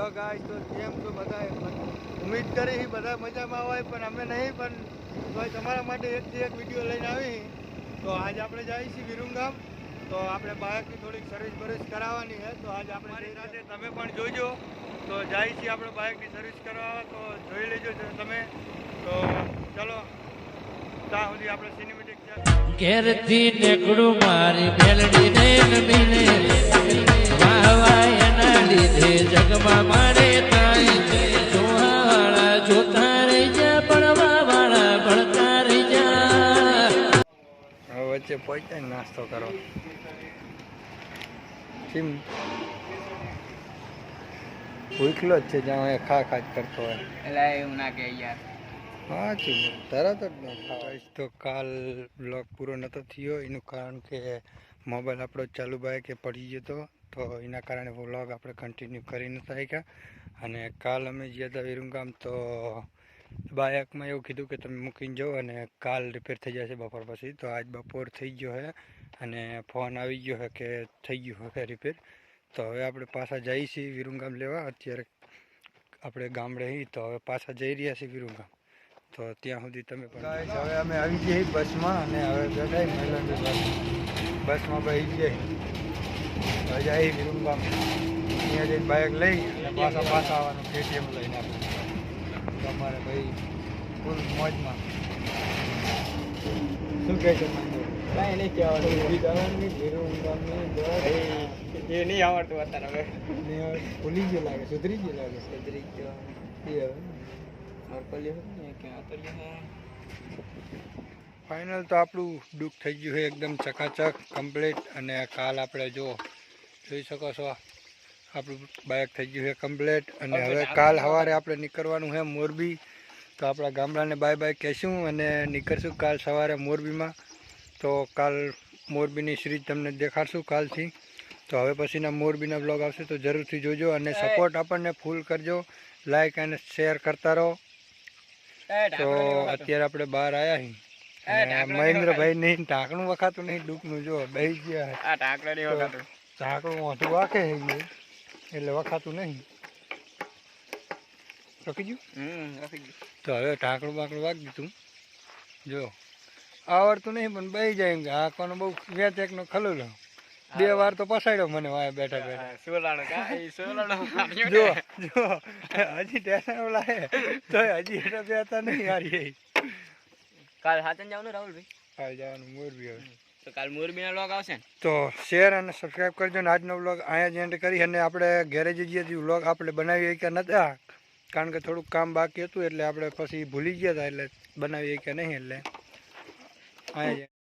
Hello guys તો કેમ છો બધા ઉમ્મીદ કરી બધા મજામાં હોય પણ અમે નહીં પણ તોય તમારા માટે એકથી એક વીડિયો લઈને આવી તો આજે આપણે જઈએ છીએ વિરુંગામ. તો આપણે બાઇકની થોડીક સર્વિસ બર્વિસ કરાવવાની છે તો આજે આપણે મારી સાથે તમે પણ જોજો. તો જાય છીએ આપણે બાઇકની સર્વિસ કરાવવા. તો જોઈ લેજો જો તમે. તો ચલો ત્યાં સુધી આપણે સિનેમેટિક ઘેરથી નેકડું મારી મેલડી ને નમીને વચ્ચે પહોંચ્યા નાસ્તો કરો. કેમ ભૂખલો જ છે જ્યાં એ ખા ખા જ કરતો હોય. એટલે એવું ના કે યાર. હા ચીમ. તરત જ ન ખાવાય તો કાલ બ્લોગ પૂરો નહોતો થયો. એનું કારણ કે મોબાઈલ આપણો ચાલુ બાય કે પડી ગયો હતો તો એના કારણે વ્લોગ આપણે કન્ટિન્યુ કરી નહોતા શક્યા. અને કાલ અમે ગયા હતા વિરુંગામ તો બાયકમાં એવું કીધું કે તમે મૂકીને જાઓ અને કાલ રિપેર થઈ જશે બપોર પછી. તો આજ બપોર થઈ ગયો છે અને ફોન આવી ગયો છે કે થઈ ગયું છે રિપેર તો હવે આપણે પાછા જઈએ છીએ વિરુંગામ લેવા. અત્યારે આપણે ગામડે હી તો હવે પાછા જઈ રહ્યા છીએ વિરુંગામ. તો ત્યાં સુધી તમે પણ હવે અમે આવી જઈએ બસમાં અને હવે બેઠા મહિલાની બસમાં. ભાઈ જઈએ હવે જઈએ વિરુંગામ. અહીંયા જઈને બાઇક લઈ અને પાછા પાછા આવવાનું કેટીએમ લઈને આપણે. તમારે ભાઈ ફૂલ મોજમાં. શું કહે છે કાંઈ નહીં કહેવાનું. વિરુંગામની વિરુંગામની બસ એ નહીં આવડતું અત્યારે હવે. ને ભૂલી ગયો લાગે સુધરી ગયો લાગે? સુધરી ગયો. એ હવે ફાઇનલ તો આપણું દુઃખ થઈ ગયું છે એકદમ ચકાચક કમ્પ્લીટ અને કાલ આપણે જો જોઈ શકો છો આપણું બાઇક થઈ ગયું છે કમ્પ્લેટ અને હવે કાલ સવારે આપણે નીકળવાનું છે મોરબી. તો આપણા ગામડાને બાય બાય કહેશું અને નીકળશું કાલ સવારે મોરબીમાં. તો કાલ મોરબીની સિરીઝ તમને દેખાડશું કાલથી. તો હવે પછીના મોરબીના બ્લોગ આવશે તો જરૂરથી જોજો અને સપોર્ટ આપણને ફૂલ કરજો. લાઈક અને શેર કરતા રહો. તો અત્યારે આપણે બહાર આવ્યા છીએ. અને મહેન્દ્રભાઈ નહીં ઢાંકણું વખાતું નહીં દુઃખનું જો બેસી ગયા. ઢાંકણું મોઢું વાકે છે એટલે વખાતું નહીં. ગયું? રાખી ગયું. તો હવે ઢાંકણું બાંકડું વાગી દીધું જો આવડતું નહીં પણ બહી જાય એમ કે હાંકવાનો બહુ વેચ એકનો ખલુલો બે વાર તો પસાડ્યો મને વાય બેઠા બેઠા. જો જો હજી ટેશન લાગે તો હજી એટલે બેતા નહીં હારી કાલ હાથે જવાનું રાહુલભાઈ? કાલ જવાનું મોરબી હવે. તો કાલ મોરબીના લોક આવશે તો શેર અને સબસ્ક્રાઈબ કરજો ને આજનો વ્લોગ અહીંયા જ એન્ડ કરી અને આપણે ગેરેજ જઈએ છીએ વ્લોગ આપણે બનાવીએ કે નતા, કારણ કે થોડુંક કામ બાકી હતું એટલે આપણે પછી ભૂલી ગયા હતા એટલે બનાવીએ કે નહીં એટલે. અહીંયા